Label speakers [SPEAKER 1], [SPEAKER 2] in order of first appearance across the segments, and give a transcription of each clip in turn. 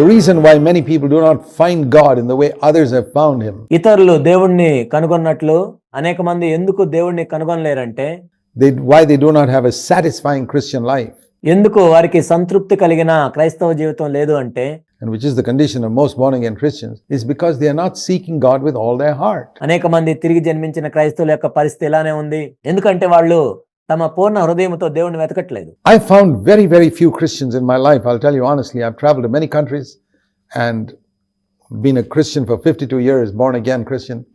[SPEAKER 1] The reason why many people do not find God in the way others have found Him
[SPEAKER 2] ఇతరులు దేవుణ్ణి కనుగొన్నట్లు అనేక మంది ఎందుకు దేవుణ్ణి కనుగొనలేరంటే
[SPEAKER 1] they, why they do not have a satisfying Christian life,
[SPEAKER 2] ఎందుకు వారికి సంతృప్తి కలిగిన క్రైస్తవ జీవితం లేదు అంటే
[SPEAKER 1] and which is the condition of most born again Christians, is because they are not seeking God with all their heart.
[SPEAKER 2] అనేక మంది తిరిగి జన్మించిన క్రైస్తవుల యొక్క పరిస్థితి ఇలానే ఉంది ఎందుకంటే వాళ్ళు తమ పూర్ణ హృదయంతో దేవుణ్ణి వెతకట్లేదు
[SPEAKER 1] I found very, very few Christians in my life. I'll tell you honestly, I've traveled to many countries and been a Christian for 52 years, born again Christian.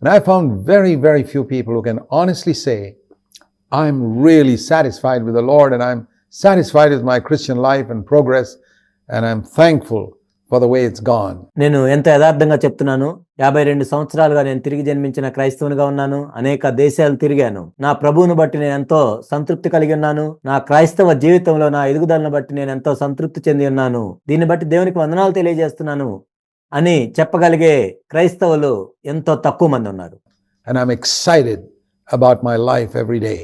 [SPEAKER 1] And I found very, very few people who can honestly say, I'm really satisfied with the Lord and I'm satisfied with my Christian life and progress, and I'm thankful for the way it's gone.
[SPEAKER 2] నేను ఎంత యథార్థంగా చెప్తున్నాను యాభై రెండు సంవత్సరాలుగా నేను తిరిగి జన్మించిన క్రైస్తవునిగా ఉన్నాను అనేక దేశాలు తిరిగాను నా ప్రభువును బట్టి నేను ఎంతో సంతృప్తి కలిగి ఉన్నాను నా క్రైస్తవ జీవితంలో నా ఎదుగుదలను బట్టి నేను ఎంతో సంతృప్తి చెంది ఉన్నాను దీన్ని బట్టి దేవునికి వందనాలు తెలియజేస్తున్నాను అని చెప్పగలిగే క్రైస్తవులు ఎంతో తక్కువ మంది ఉన్నారు
[SPEAKER 1] And I'm excited about my life every day.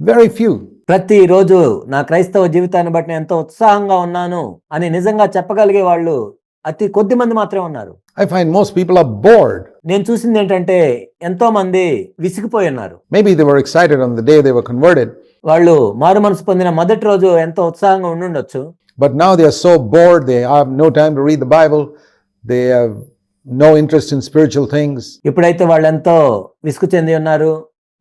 [SPEAKER 1] Very few.
[SPEAKER 2] ప్రతిరోజు నా క్రైస్తవ జీవితాన్ని బట్టి నేను ఎంతో ఉత్సాహంగా ఉన్నాను అని నిజంగా చెప్పగలిగే వాళ్ళు అతి కొద్ది మంది మాత్రమే ఉన్నారు.
[SPEAKER 1] I find most people are bored
[SPEAKER 2] నేను చూసింది ఏంటంటే ఎంతో మంది విసిగిపోయి ఉన్నారు.
[SPEAKER 1] Maybe they were excited on the day they were converted
[SPEAKER 2] వాళ్ళు మారు మనసు పొందిన మొదటి రోజు ఎంతో ఉత్సాహంగా ఉండి ఉండుండొచ్చు
[SPEAKER 1] but now they are so bored they have no time to read the Bible they have no interest in spiritual things
[SPEAKER 2] ఇప్పుడైతే వాళ్ళు ఎంతో విసుగు చెంది ఉన్నారు.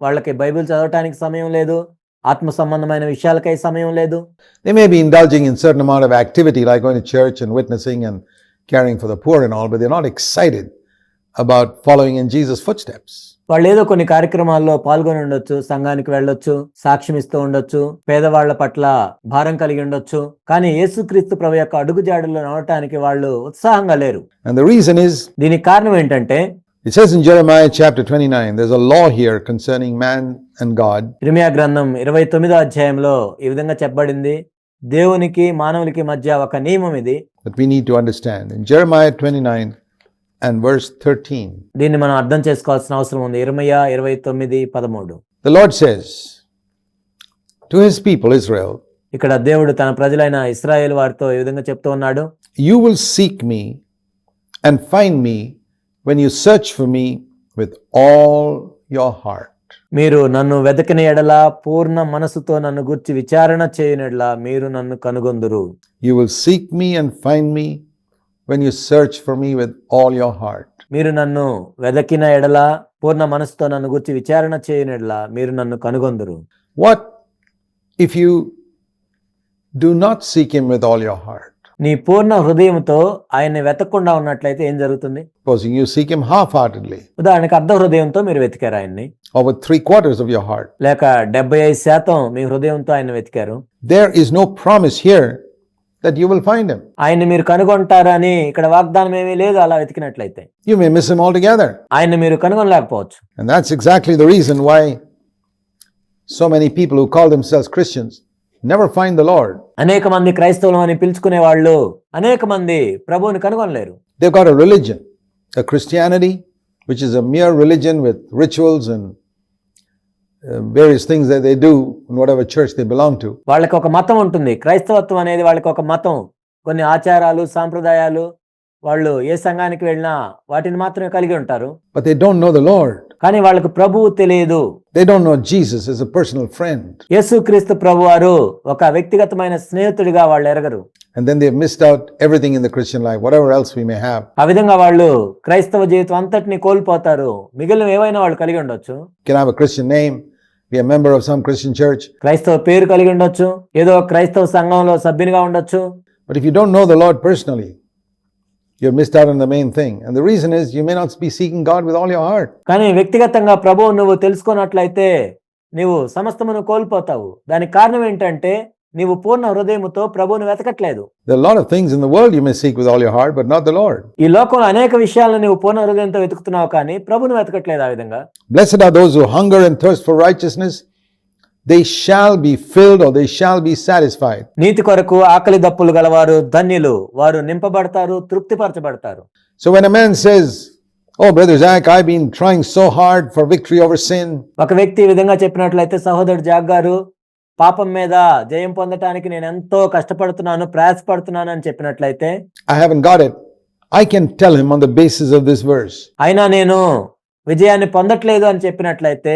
[SPEAKER 2] వాళ్ళకి బైబిల్ చదవడానికి సమయం లేదు. ఆత్మ సంబంధమైన విషయాలకై సమయం లేదు.
[SPEAKER 1] They may be indulging in certain amount of activity like going to church and witnessing and caring for the poor and all but they not excited about following in Jesus footsteps
[SPEAKER 2] వాళ్ళు ఏదో కొన్ని కార్యక్రమాల్లో పాల్గొని ఉండొచ్చు సంఘానికి వెళ్ళొచ్చు సాక్ష్యం ఇస్తూ ఉండొచ్చు పేదవాళ్ళ పట్ల భారం కలిగి ఉండొచ్చు. కానీ యేసుక్రీస్తు ప్రభు యొక్క అడుగుజాడల్లో నవ్వటానికి వాళ్ళు ఉత్సాహంగా లేరు.
[SPEAKER 1] అండ్ ద రీజన్
[SPEAKER 2] దీనికి కారణం ఏంటంటే
[SPEAKER 1] it says in Jeremiah chapter 29, there's a law here concerning man and God.
[SPEAKER 2] ఇర్మియా గ్రంథం ఇరవై తొమ్మిదో అధ్యాయంలో ఈ విధంగా చెప్పబడింది దేవునికి మానవునికి మధ్య ఒక నియమం ఇది
[SPEAKER 1] that we need to understand. In Jeremiah 29 and verse 13,
[SPEAKER 2] దీన్ని మనం అర్థం చేసుకోవాల్సిన అవసరం ఉంది ఇరవయా ఇరవై తొమ్మిది పదమూడు
[SPEAKER 1] the Lord says to his people Israel,
[SPEAKER 2] ఇక్కడ దేవుడు తన ప్రజలైన ఇస్రాయేల్ వారితో ఈ విధంగా చెప్తూ ఉన్నాడు
[SPEAKER 1] You will seek me and find me when you search for me with all your heart.
[SPEAKER 2] మీరు నన్ను వెతకిన ఎడల పూర్ణ మనసుతో నన్ను గుర్చి విచారణ చేయనెడల మీరు నన్ను కనుగొందురు
[SPEAKER 1] You will seek me and find me when you search for me with all your heart.
[SPEAKER 2] మీరు నన్ను వెదకిన ఎడల పూర్ణ మనసుతో నన్ను గుర్చి విచారణ చేయనెడల మీరు నన్ను కనుగొందురు
[SPEAKER 1] What if you do not seek him with all your heart?
[SPEAKER 2] నీ పూర్ణ హృదయంతో ఆయన్ని వెతకకుండా ఉన్నట్లయితే ఏం జరుగుతుంది
[SPEAKER 1] Supposing you seek him half heartedly
[SPEAKER 2] ఉదాహరణకి అర్ధ హృదయంతో మీరు వెతికారు ఆయన్ని
[SPEAKER 1] with three quarters of your heart.
[SPEAKER 2] లేక డెబ్బై ఐదు శాతం మీ హృదయంతో ఆయన వెతికారు
[SPEAKER 1] There is no promise here that you will find him.
[SPEAKER 2] ఆయన్ని మీరు కనుగొంటారని ఇక్కడ వాగ్దానం ఏమీ లేదు అలా వెతికినట్లయితే
[SPEAKER 1] You may miss him altogether.
[SPEAKER 2] ఆయన్ని మీరు కనుగొనలేకపోవచ్చు
[SPEAKER 1] And that's exactly the reason why so many people who call themselves Christians never find the Lord
[SPEAKER 2] అనేక మంది క్రైస్తవులు అని పిలుచుకునే వాళ్ళు అనేక మంది ప్రభువుని కనుగొనలేరు.
[SPEAKER 1] They got a religion a Christianity which is a mere religion with rituals and various things that they do in what church they belong to
[SPEAKER 2] వాళ్ళకి ఒక మతం ఉంటుంది. క్రైస్తవత్వం అనేది వాళ్ళకి ఒక మతం. కొన్ని ఆచారాలు సాంప్రదాయాలు వాళ్ళు ఏ సంఘానికి వెళ్ళినా వాటిని మాత్రమే కలిగి ఉంటారు
[SPEAKER 1] But they don't know the Lord.
[SPEAKER 2] కానీ వాళ్ళకు ప్రభువు తెలియదు
[SPEAKER 1] They don't know Jesus as a personal friend.
[SPEAKER 2] యేసుక్రీస్తు ప్రభు వారు ఒక వ్యక్తిగతమైన స్నేహితుడిగా వాళ్ళు ఎరగరు
[SPEAKER 1] And then they've missed out everything in the Christian life, whatever else we may have.
[SPEAKER 2] ఆ విధంగా వాళ్ళు క్రైస్తవ జీవితం అంతటిని కోల్పోతారు మిగిలిన ఏవైనా వాళ్ళు కలిగి ఉండొచ్చు
[SPEAKER 1] have a Christian name, be a member of some Christian church,
[SPEAKER 2] క్రైస్తవ పేరు కలిగి ఉండొచ్చు ఏదో క్రైస్తవ సంఘంలో సభ్యునిగా ఉండొచ్చు
[SPEAKER 1] but if you don't know the Lord personally, you've missed out on the main thing. And the reason is you may not be seeking God with all your heart.
[SPEAKER 2] కానీ వ్యక్తిగతంగా ప్రభువు నువ్వు తెలుసుకున్నట్లయితే నీవు సమస్తమును కోల్పోతావు దానికి కారణం ఏంటంటే నీవు పూర్ణ హృదయముతో ప్రభువును వెతకట్లేదు
[SPEAKER 1] There are a lot of things in the world you may seek with all your heart, but not the Lord.
[SPEAKER 2] ఈ లోకంలో అనేక విషయాలను నీవు పూర్ణ హృదయంతో వెతుకుతున్నావు కానీ ప్రభువును వెతకట్లేదు ఆ విధంగా
[SPEAKER 1] Blessed are those who hunger and thirst for righteousness, they shall be filled they shall be satisfied
[SPEAKER 2] నీతి కొరకు ఆకలి దప్పులు గలవారు ధన్యులు. వారు నింపబడతారు తృప్తి పరచబడతారు
[SPEAKER 1] so when man says oh brother Jack I been trying so hard for victory over sin
[SPEAKER 2] ఒక వ్యక్తి విధంగా చెప్పినట్లయితే సహోదరు జాక్ గారు పాపం మీద జయం పొందడానికి నేను ఎంతో కష్టపడుతున్నాను ప్రయాసపడుతున్నాను అని చెప్పినట్లయితే
[SPEAKER 1] I have got it I can tell him on the basis of this words
[SPEAKER 2] అయినా నేను విజయాన్ని పొందట్లేదు అని చెప్పినట్లయితే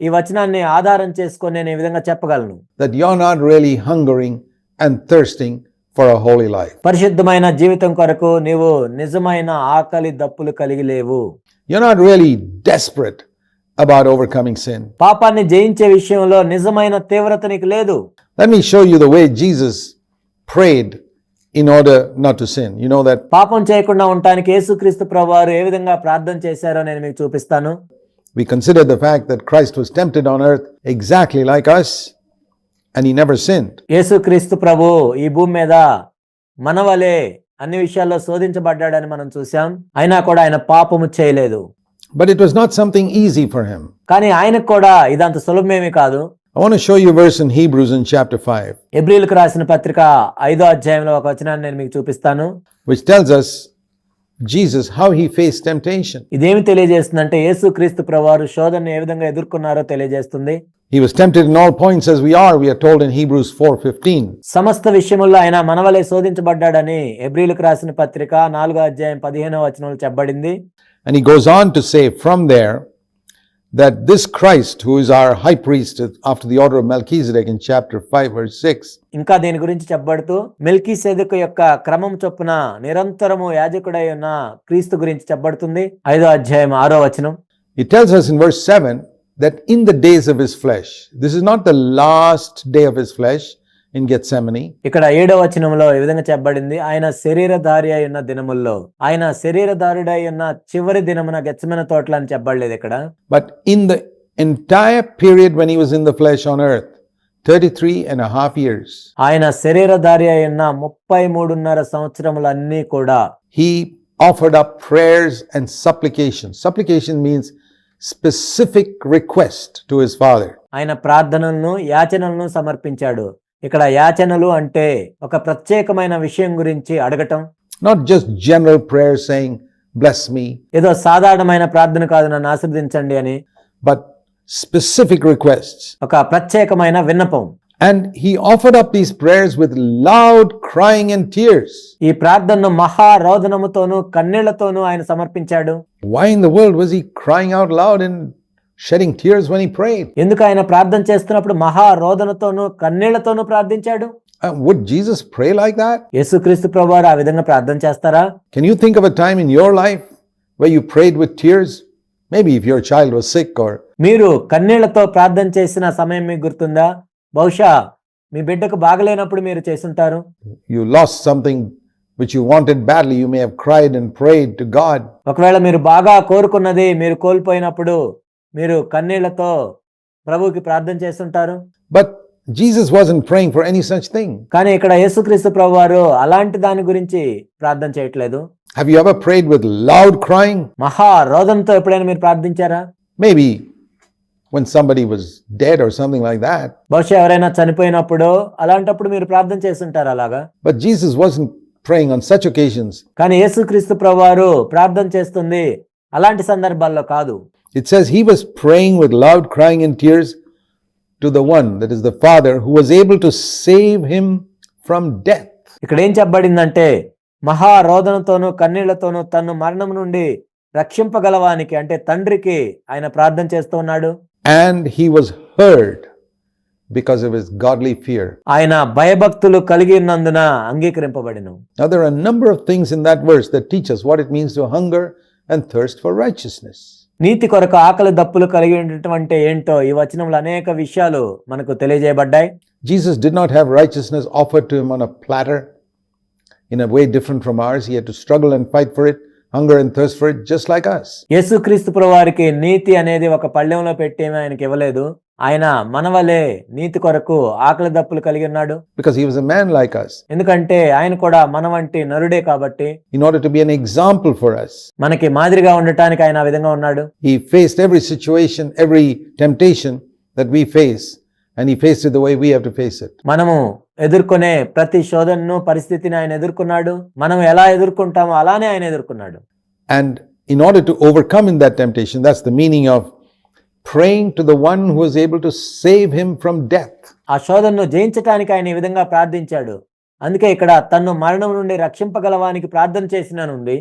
[SPEAKER 2] ఈ వచనాన్ని ఆధారం చేసుకొని నేను ఈ విధంగా చెప్పగలను.
[SPEAKER 1] That you are not really hungering and thirsting for a holy life
[SPEAKER 2] పరిశుద్ధమైన జీవితం కొరకు నీవు నిజమైన ఆకలి దప్పులు కలిగి లేవు.
[SPEAKER 1] You not really desperate about overcoming sin
[SPEAKER 2] పాపాన్ని జయించే విషయంలో నిజమైన తీవ్రత నీకు లేదు.
[SPEAKER 1] Let me show you the way Jesus prayed in order not to sin you know that
[SPEAKER 2] పాపం చేయకుండా ఉండడానికి యేసుక్రీస్తు ప్రభువారు ఏ విధంగా ప్రార్థన చేశారో నేను మీకు చూపిస్తాను.
[SPEAKER 1] we consider the fact that Christ was tempted on earth exactly like us and he never sinned.
[SPEAKER 2] యేసుక్రీస్తు ప్రభు ఈ భూమి మీద మన వలె అన్ని విషయాల్లో శోధించబడ్డాడని మనం చూసాం అయినా కూడా ఆయన పాపము చేయలేదు
[SPEAKER 1] But it was not something easy for him.
[SPEAKER 2] కానీ ఆయనకు కూడా ఇదంత సులభమేమీ కాదు
[SPEAKER 1] I want to show you a verse in Hebrews in chapter 5,
[SPEAKER 2] ఎబ్రిల్కు రాసిన పత్రిక ఐదో అధ్యాయంలో ఒక వచనాన్ని నేను మీకు చూపిస్తాను
[SPEAKER 1] which tells us Jesus how he faced temptation.
[SPEAKER 2] ఇదేమి తెలియజేస్తుందంటే యేసుక్రీస్తు ప్రభువారు శోధనను ఏ విధంగా ఎదుర్కొన్నారో తెలియజేస్తుంది
[SPEAKER 1] He was tempted in all points as we are, we are told in Hebrews 4:15.
[SPEAKER 2] సమస్త విషయముల్లో ఆయన మనవలే శోధించబడ్డాడని ఎబ్రిల్కు రాసిన పత్రిక నాలుగో అధ్యాయం పదిహేనో వచనంలో చెప్పబడింది
[SPEAKER 1] And he goes on to say from there that this Christ, who is our high priest after the order of Melchizedek in chapter 5, verse 6,
[SPEAKER 2] ఇంకా దీని గురించి చెప్పబడుతూ మెల్కీ సేదకు యొక్క క్రమం చొప్పున నిరంతరము యాజకుడై ఉన్న క్రీస్తు గురించి చెప్పబడుతుంది ఐదో అధ్యాయం ఆరో వచనం
[SPEAKER 1] it tells us in verse 7 that in the days of his flesh, this is not the last day of his flesh in Gethsemane,
[SPEAKER 2] ఇక్కడ ఏడో వచనంలో ఈ విధంగా చెప్పబడింది ఆయన శరీరధారి అయి ఉన్న దినముల్లో ఆయన శరీరధారుడై ఉన్న చివరి దినమున గెచ్చమైన తోటలు అని చెప్పబడలేదు ఇక్కడ
[SPEAKER 1] but in the entire period when he was in the flesh on earth, 33 and a half years,
[SPEAKER 2] ఆయన శరీరధారి అయి ఉన్న ముప్పై మూడున్నర సంవత్సరములన్నీ కూడా
[SPEAKER 1] he offered up prayers and supplication. Supplication means specific request to his father.
[SPEAKER 2] ఆయన ప్రార్థనలను యాచనలను సమర్పించాడు ఇక్కడ యాచనలు అంటే ఒక ప్రత్యేకమైన విషయం గురించి అడగటం
[SPEAKER 1] Not just general prayers saying, bless me,
[SPEAKER 2] ఏదో సాధారణమైన ప్రార్థన కాదు నన్ను ఆశీర్వదించండి అని
[SPEAKER 1] but specific requests.
[SPEAKER 2] ఒక ప్రత్యేకమైన విన్నపం
[SPEAKER 1] And he offered up these prayers with loud crying and tears.
[SPEAKER 2] ఈ ప్రార్థనను మహారోదనముతోనూ కన్నీళ్ళతోనూ ఆయన సమర్పించాడు
[SPEAKER 1] Why in the world was he crying out loud and shedding tears when he pray
[SPEAKER 2] ఎందుకు ఆయన ప్రార్థన చేస్తున్నప్పుడు మహా రోదనతోను కన్నీళ్ళతోను
[SPEAKER 1] ప్రార్థించాడు? Would Jesus pray like that
[SPEAKER 2] యేసుక్రీస్తు ప్రభువారు ఆ విధంగా ప్రార్థన చేస్తారా?
[SPEAKER 1] Can you think of a time in your life way you prayed with tears maybe if your child was sick or
[SPEAKER 2] మీరు కన్నీళ్ళతో ప్రార్థన చేసిన సమయం మీకు గుర్తుందా? బహుశా మీ బిడ్డకు బాగలేనప్పుడు మీరు చేస్తుంటారు.
[SPEAKER 1] You lost something which you wanted badly you may have cried and prayed to God
[SPEAKER 2] ఒకవేళ మీరు బాగా కోరుకున్నది మీరు కోల్పోయినప్పుడు మీరు కన్నీళ్ళతో ప్రభువుకి ప్రార్థన చేస్తుంటారు
[SPEAKER 1] But Jesus wasn't praying for any such thing.
[SPEAKER 2] కానీ ఇక్కడ యేసుక్రీస్తు ప్రభువారు అలాంటి దాని గురించి ప్రార్థన చేయట్లేదు
[SPEAKER 1] Have you ever prayed with loud crying?
[SPEAKER 2] మహా రోదంతో ఎప్పుడైనా మీరు ప్రార్థించారా
[SPEAKER 1] Maybe when somebody was dead or something like that.
[SPEAKER 2] బహుశా ఎవరైనా చనిపోయినప్పుడు అలాంటప్పుడు మీరు ప్రార్థన చేస్తుంటారు అలాగా
[SPEAKER 1] But Jesus wasn't praying on such occasions.
[SPEAKER 2] కానీ యేసుక్రీస్తు ప్రభువారు ప్రార్థన చేస్తుంది అలాంటి సందర్భాల్లో కాదు
[SPEAKER 1] It says he was praying with loud crying and tears to the one, that is the Father, who was able to save him from death.
[SPEAKER 2] ఇక్కడ ఏం చెప్పబడిందంటే మహారోదనతోనూ కన్నీళ్ళతోనూ తన్ను మరణం నుండి రక్షింపగలవానికి అంటే తండ్రికి ఆయన ప్రార్థన చేస్తూ ఉన్నాడు
[SPEAKER 1] And he was heard because of his godly fear.
[SPEAKER 2] ఆయన భయభక్తులు కలిగి ఉన్నందున అంగీకరింపబడిను
[SPEAKER 1] Now, there are a number of things in that verse that teach us what it means to hunger and thirst for righteousness.
[SPEAKER 2] నీతి కొరకు ఆకలి దప్పులు కలిగి ఉండటం ఏంటో ఈ వచనంలో అనేక విషయాలు మనకు తెలియజేయబడ్డాయి.
[SPEAKER 1] Jesus did not have righteousness offer to on a platter in a way different from ours you to struggle and fight for it hunger and thirst for it just like us
[SPEAKER 2] యేసు క్రీస్తు నీతి అనేది ఒక పళ్ళెంలో పెట్టేమే ఆయనకి ఇవ్వలేదు. ఆయన మన వలే నీతి కొరకు ఆకలి దప్పులు కలిగి ఉన్నాడు.
[SPEAKER 1] Because he was a man like us
[SPEAKER 2] ఎందుకంటే ఆయన కూడా మన వంటి నరుడే కాబట్టి
[SPEAKER 1] in order to be an example for us
[SPEAKER 2] మనకి మాదిరిగా ఉండటానికి ఆయన ఆ విధంగా ఉన్నాడు.
[SPEAKER 1] He faced every situation every temptation that we face and he faced the way we have to face it
[SPEAKER 2] మనము ఎదుర్కొనే ప్రతి శోధనను పరిస్థితిని ఆయన ఎదుర్కొన్నాడు. మనం ఎలా ఎదుర్కొంటామో అలానే ఆయన ఎదుర్కొన్నాడు.
[SPEAKER 1] And in order to overcome in that temptation that's the meaning of praying to the one who was able to save him from death.
[SPEAKER 2] ఆ శోధనను జయించటానికి ఆయన ఈ విధంగా ప్రార్థించాడు అందుకే ఇక్కడ తన్ను మరణం నుండి రక్షింపగలవానికి ప్రార్థన చేసినానుంది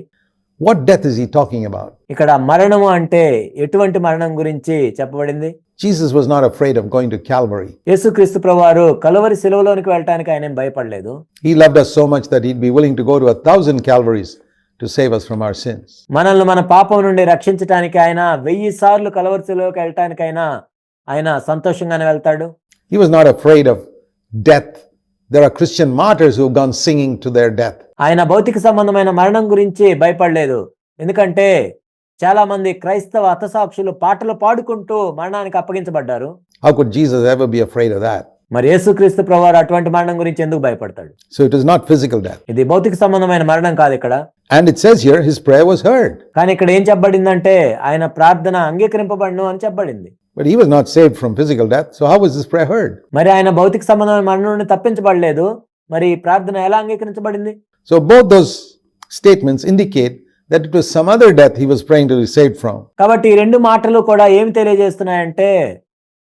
[SPEAKER 1] What death is he talking about?
[SPEAKER 2] ఇక్కడ మరణము అంటే ఎటువంటి మరణం గురించి చెప్పబడింది
[SPEAKER 1] Jesus was not afraid of going to Calvary.
[SPEAKER 2] యేసుక్రీస్తు ప్రభువారు కలువరి సెలవులోనికి వెళ్ళటానికి ఆయన భయపడలేదు
[SPEAKER 1] He loved us so much that he'd be willing to go to a thousand Calvaries to save us from our sins.
[SPEAKER 2] మనల్ని మన పాపం నుండి రక్షించటానికి ఆయన వెయ్యి సార్లు కలవరి సెలవుకి వెళ్ళటానికైనా ఆయన సంతోషంగానే వెళ్తాడు
[SPEAKER 1] He was not afraid of death. There are Christian martyrs who have gone singing to their death.
[SPEAKER 2] ఆయన భౌతిక సంబంధమైన మరణం గురించి భయపడలేదు ఎందుకంటే చాలా మంది క్రైస్తవ హతసాక్షులు పాటలు పాడుకుంటూ మరణానికి అప్పగించబడ్డారు
[SPEAKER 1] How could Jesus ever be afraid of that?
[SPEAKER 2] మరి యేసుక్రీస్తు ప్రభువారు అటువంటి మరణం గురించి ఎందుకు భయపడతాడు
[SPEAKER 1] So it is not physical death.
[SPEAKER 2] ఇది భౌతిక సంబంధమైన మరణం కాదు ఇక్కడ
[SPEAKER 1] and it says here his prayer was heard
[SPEAKER 2] కానీ ఇక్కడ ఏం చెప్పబడిందంటే ఆయన ప్రార్థన అంగీకరింపబడను అని చెప్పబడింది.
[SPEAKER 1] But he was not save from physical death so how was his prayer heard
[SPEAKER 2] మరి ఆయన భౌతిక సంబంధమైన మరణం నుండి తప్పించబడలేదు. మరి ప్రార్థన ఎలా అంగీకరించబడింది?
[SPEAKER 1] So both those statements indicate that it was some other death he was praying to be saved from
[SPEAKER 2] కాబట్టి ఈ రెండు మాటలు కూడా ఏమి తెలియజేస్తున్నాయి అంటే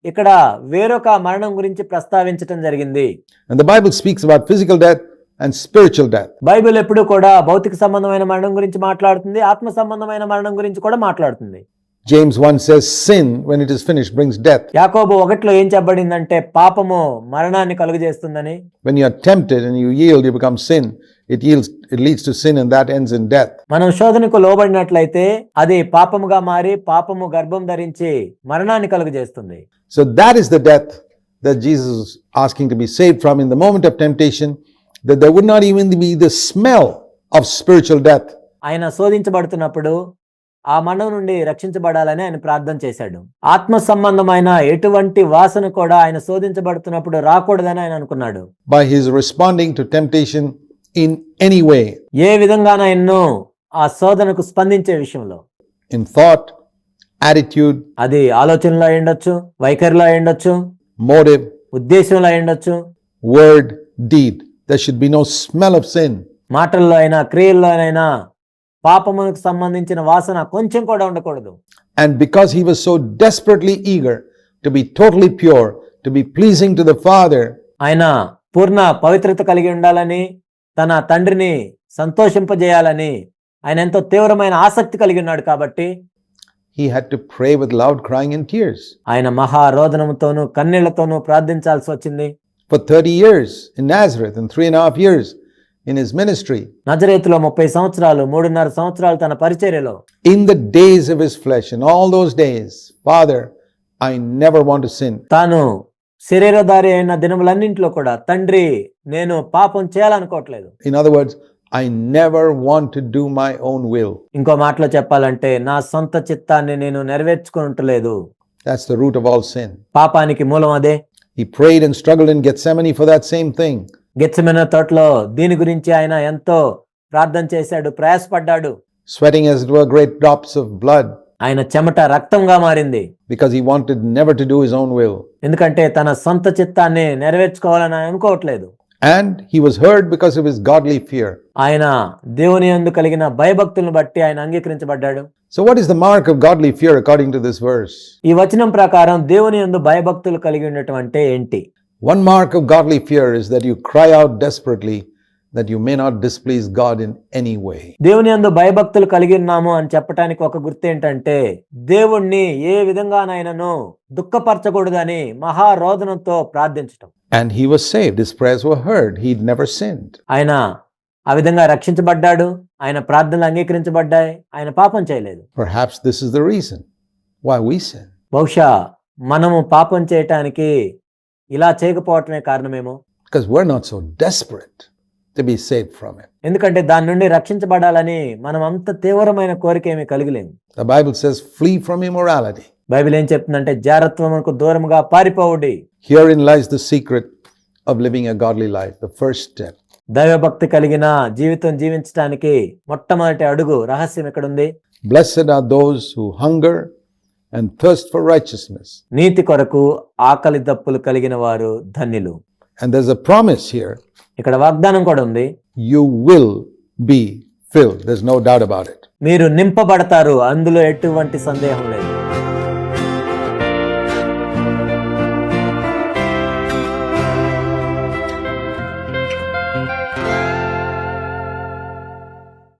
[SPEAKER 2] ఇక్కడ వేరొక మరణం గురించి ప్రస్తావించడం జరిగింది.
[SPEAKER 1] And the Bible speaks about physical death and spiritual death.
[SPEAKER 2] Bible ఎప్పుడు కూడా భౌతిక సంబంధమైన మరణం గురించి మాట్లాడుతుంది ఆత్మ సంబంధమైన మరణం గురించి కూడా మాట్లాడుతుంది
[SPEAKER 1] James 1 says, Sin, when it is finished, brings death.
[SPEAKER 2] యాకోబు ఒకటిలో ఏం చెప్పబడిందంటే పాపము మరణాన్ని కలుగజేస్తుందని
[SPEAKER 1] When you are tempted and you yield, you become sin. It yields, it leads to sin, and that ends in death.
[SPEAKER 2] మనం శోధనకు లోబడినట్లయితే అది పాపముగా మారి పాపము గర్భం ధరించి మరణాన్ని కలుగజేస్తుంది
[SPEAKER 1] So that is the death that Jesus is asking to be saved from in the moment of temptation, that there would not even be the smell of spiritual death.
[SPEAKER 2] ఆయన శోధించబడుతున్నప్పుడు ఆ మరణం నుండి రక్షించబడాలని ఆయన ప్రార్థన చేశాడు. ఆత్మ సంబంధమైన ఎటువంటి వాసన కూడా ఆయన శోధించబడుతున్నప్పుడు రాకూడదని ఆయన అనుకున్నాడు.
[SPEAKER 1] By his responding to temptation in any way.
[SPEAKER 2] ఏ విధంగానైనా ఆ శోధనకు స్పందించే విషయంలో.
[SPEAKER 1] In thought, attitude,
[SPEAKER 2] అది ఆలోచనలో అయి ఉండొచ్చు వైఖరిలో అయి ఉండొచ్చు
[SPEAKER 1] motive,
[SPEAKER 2] ఉద్దేశంలో అయి ఉండొచ్చు.
[SPEAKER 1] word, there should be no smell of sin
[SPEAKER 2] మాటల్లో అయినా క్రియల్లోనైనా పాపమునకు సంబంధించిన వాసన కొంచెం కూడా ఉండకూడదు.
[SPEAKER 1] And because he was so desperately eager to be totally pure to be pleasing to the father
[SPEAKER 2] ఆయన పూర్ణ పవిత్రత కలిగి ఉండాలని తన తండ్రిని సంతోషింపజేయాలని ఆయన ఎంతో తీవ్రమైన ఆసక్తి కలిగి ఉన్నాడు కాబట్టి
[SPEAKER 1] he had to pray with loud crying in tears
[SPEAKER 2] ఆయన మహారోదనంతోనూ కన్నీళ్ళతోనూ ప్రార్థించాల్సి వచ్చింది.
[SPEAKER 1] For 30 years in Nazareth and three and a half years in his ministry,
[SPEAKER 2] నజరేతులో ముప్పై సంవత్సరాలు మూడున్నర సంవత్సరాలు తన పరిచర్యలో
[SPEAKER 1] in the days of his flesh, in all those days, Father, I never want to sin.
[SPEAKER 2] తాను శరీరధారి అయిన దినములన్నింటిలో కూడా తండ్రి నేను పాపం చేయాలనుకోవట్లేదు
[SPEAKER 1] In other words, I never want to do my own will.
[SPEAKER 2] ఇంకో మాటలో చెప్పాలంటే నా సొంత చిత్తాన్ని నేను నెరవేర్చుకుంటలేదు
[SPEAKER 1] That's the root of all sin.
[SPEAKER 2] పాపానికి మూలం అదే
[SPEAKER 1] He prayed and struggled in Gethsemane for that same thing.
[SPEAKER 2] గెచ్చమైన తోటలో దీని గురించి ఆయన ఎంతో ప్రార్థన చేశాడు ప్రయాసపడ్డాడు
[SPEAKER 1] sweating as it were great drops of blood
[SPEAKER 2] ఆయన చెమట రక్తంగా మారింది
[SPEAKER 1] because he wanted never to do his own will.
[SPEAKER 2] ఎందుకంటే తన సొంత చిత్తాన్ని నెరవేర్చుకోవాలని ఆయన అనుకోవట్లేదు
[SPEAKER 1] And he was heard because of his godly fear.
[SPEAKER 2] ఆయన దేవుని యందు కలిగిన భయభక్తులను బట్టి ఆయన అంగీకరించబడ్డాడు
[SPEAKER 1] So, what is the mark of godly fear according to this verse?
[SPEAKER 2] ఈ వచనం ప్రకారం దేవుని యందు భయభక్తులు కలిగి ఉండటం అంటే ఏంటి
[SPEAKER 1] One mark of godly fear is that you cry out desperately that you may not displease God in any way.
[SPEAKER 2] దేవుని యందు భయభక్తులు కలిగి ఉన్నాము అని చెప్పడానికి ఒక గుర్తు ఏంటంటే దేవుణ్ణి ఏ విధంగానైనాను దుఃఖపరచకూడదని మహారోదనంతో ప్రార్థించటం
[SPEAKER 1] And he was saved. His prayers were heard. He'd never sinned.
[SPEAKER 2] ఆయన ఆ విధంగా రక్షించబడ్డాడు ఆయన ప్రార్థనలు అంగీకరించబడ్డాయి ఆయన పాపం చేయలేదు
[SPEAKER 1] Perhaps this is the reason why we sin.
[SPEAKER 2] బహుశా మనము పాపం చేయటానికి ఇలా చేయకపోవటమే కారణమేమో
[SPEAKER 1] Because we're not so desperate to be saved from it.
[SPEAKER 2] ఎందుకంటే దాని నుండి రక్షించబడాలని మనం అంత తీవ్రమైన కోరిక ఏమీ కలిగలేము
[SPEAKER 1] The Bible says, flee from immorality.
[SPEAKER 2] Bible ఏం చెప్తుందంటే జారత్వమునకు దూరముగా పారిపోవుడి
[SPEAKER 1] Herein lies the secret of living a godly life, the first step.
[SPEAKER 2] దైవభక్తి కలిగిన జీవితం జీవించడానికి మొట్టమొదటి అడుగు రహస్యం ఎక్కడ ఉంది
[SPEAKER 1] blessed are hunger and thirst for righteousness
[SPEAKER 2] నీతి కొరకు ఆకలి దప్పులు కలిగిన వారు ధన్యులు.
[SPEAKER 1] And there a promise here
[SPEAKER 2] ఇక్కడ వాగ్దానం కూడా ఉంది.
[SPEAKER 1] You will be filled there no doubt about it
[SPEAKER 2] మీరు నింపబడతారు. అందులో ఎటువంటి సందేహం లేదు.